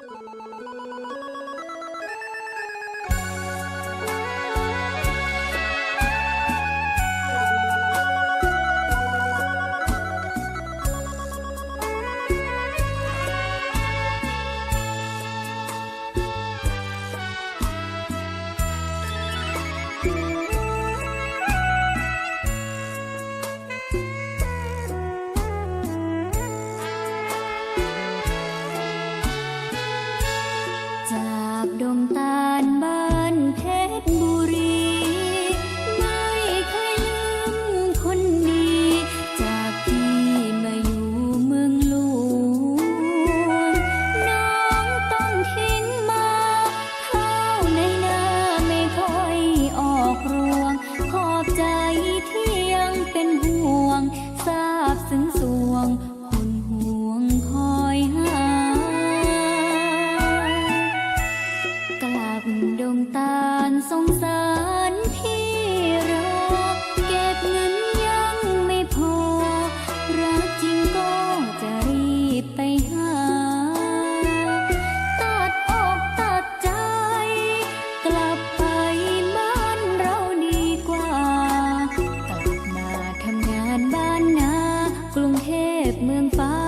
จ พเมืองฟ้า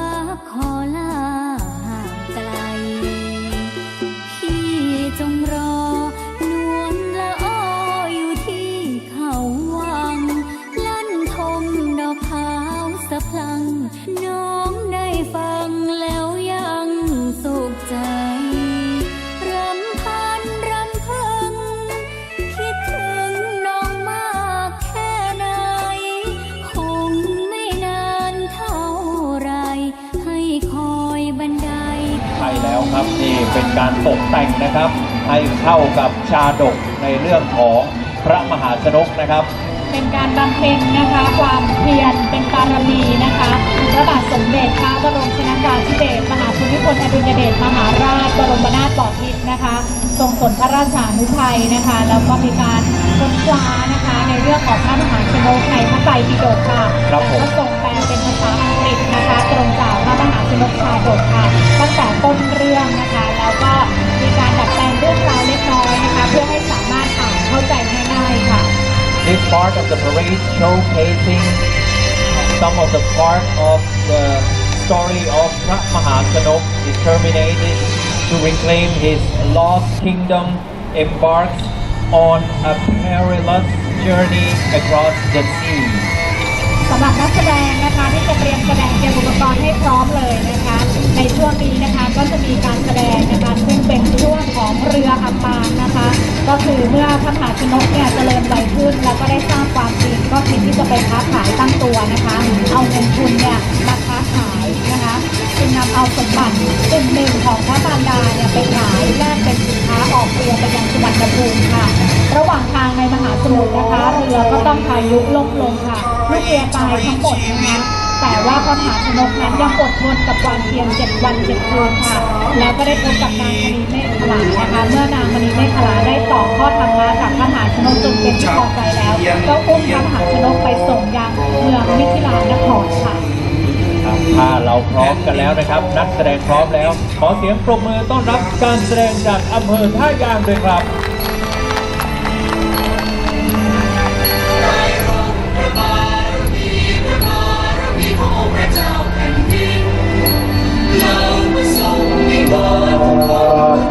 นี่เป็นการตกแต่งนะครับ ให้เข้ากับชาดกในเรื่องของพระมหาชนกนะครับ เป็นการบำเพ็ญนะคะ ความเพียรเป็นบารมีนะคะพระบาทสมเด็จพระบรมชนกาธิเบศรมหาภูมิพลอดุลยเดชมหาราชบรมนาถบพิตรนะคะทรงสนพระราชานุทัยนะคะแล้วก็มีการค้นคว้านะคะ ในเรื่องของพระมหาชนกในพระไตรปิฎกค่ะครับผมแล้วก็ทรงแปลเป็นภาษาอังกฤษนะคะตรงจากพระม หาชนกชาดกค่ะตั้งแต่ต้นเรื่องนะคะ แล้วก็มีการดัดแปลงเรื่องราวเล็กน้อยนะคะ เพื่อให้สามารถอ่านเข้าใจง่ายๆค่ะ This part of the parade showcasing some of the part of the story of Pra Mahasanok determined to reclaim his lost kingdom embarks on a perilous journey across the sea. สำหรับนักแสดงนะคะที่จะเตรียมแสดงเตรียมอุปกรณ์ให้พร้อมเลยนะคะ ในช่วงนี้นะคะก็จะมีการแสดงนะคะซึ่งเป็นช่วงของเรืออับปางนะคะ ก็คือเมื่อพระมหาชนกเนี่ยเจริญวัยขึ้น แล้วก็ได้สร้างความจริงก็คิดที่จะไปค้าขายตั้งตัวนะคะ เอาเงินทุนเนี่ยมาค้าขายนะคะจึงนำเอาสมบัติส่วนหนึ่งของพระมารดาเนี่ยไปขายแลกเป็นสินค้าออกเรือไปยังสุวรรณภูมิค่ะ ระหว่างทางในมหาสมุทรนะคะเรือก็ต้องพายุล่มลงค่ะ เรือตายทั้งหมดนะคะแต่ว่าพระมหาชนกนั้นยังอดทนกับความเพียรเจ็ดวันเจ็ดคืนค่ะ แล้วก็ได้พบกับนางมณีเมฆขลานะคะ เมื่อนางมณีเมฆขลาได้ต่อข้อธรรมะกับพระมหาชนกจนเป็นที่พอใจแล้ว ก็อุ้มพระมหาชนกไปส่งยังเมืองมิถิลานครค่ะครับถ้าเราพร้อมกันแล้วนะครับ นักแสดงพร้อมแล้ว ขอเสียงปรบมือต้อนรับการแสดงจากอำเภอท่ายางด้วยครับ ส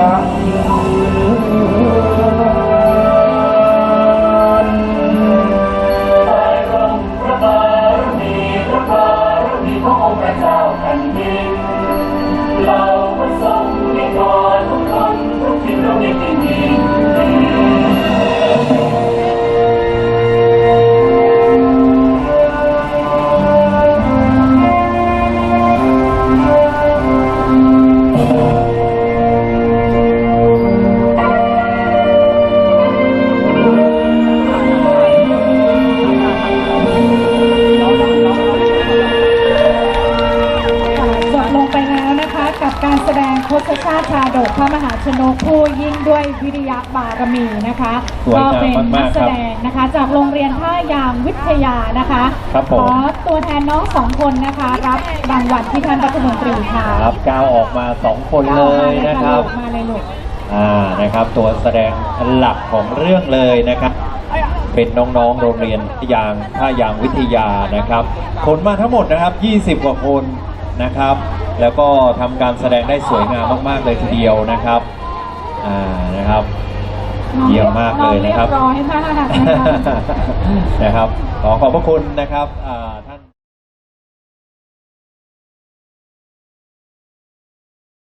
จะยืน ชชาติชาดกพระมหาชนกผู้ยิ่งด้วยวิริยะบารมีนะคะสวยก็งามเป็นมากๆนักแสดงนะคะ จากโรงเรียนท่ายางวิทยานะคะครับผม ขอตัวแทนน้องสองคนนะคะ รับรางวัลที่ท่านรัฐมนตรีค่ะครับก้าวออกมาสองคนเลยนะครับมาเลยลูก อ่า นะครับ ตัวแสดงหลักของเรื่องเลยนะครับ เป็นน้องๆ โรงเรียนยางท่ายางวิทยานะครับ คนมาทั้งหมดนะครับ 20 กว่าคนนะครับ แล้วก็ทำการแสดงได้สวยงามมากๆเลยทีเดียวนะครับอ่านะครับ เยี่ยมมากเลยนะครับองเรียบร้อยมากนะคะ นะครับ ขอขอบพระคุณนะครับอ่าท่าน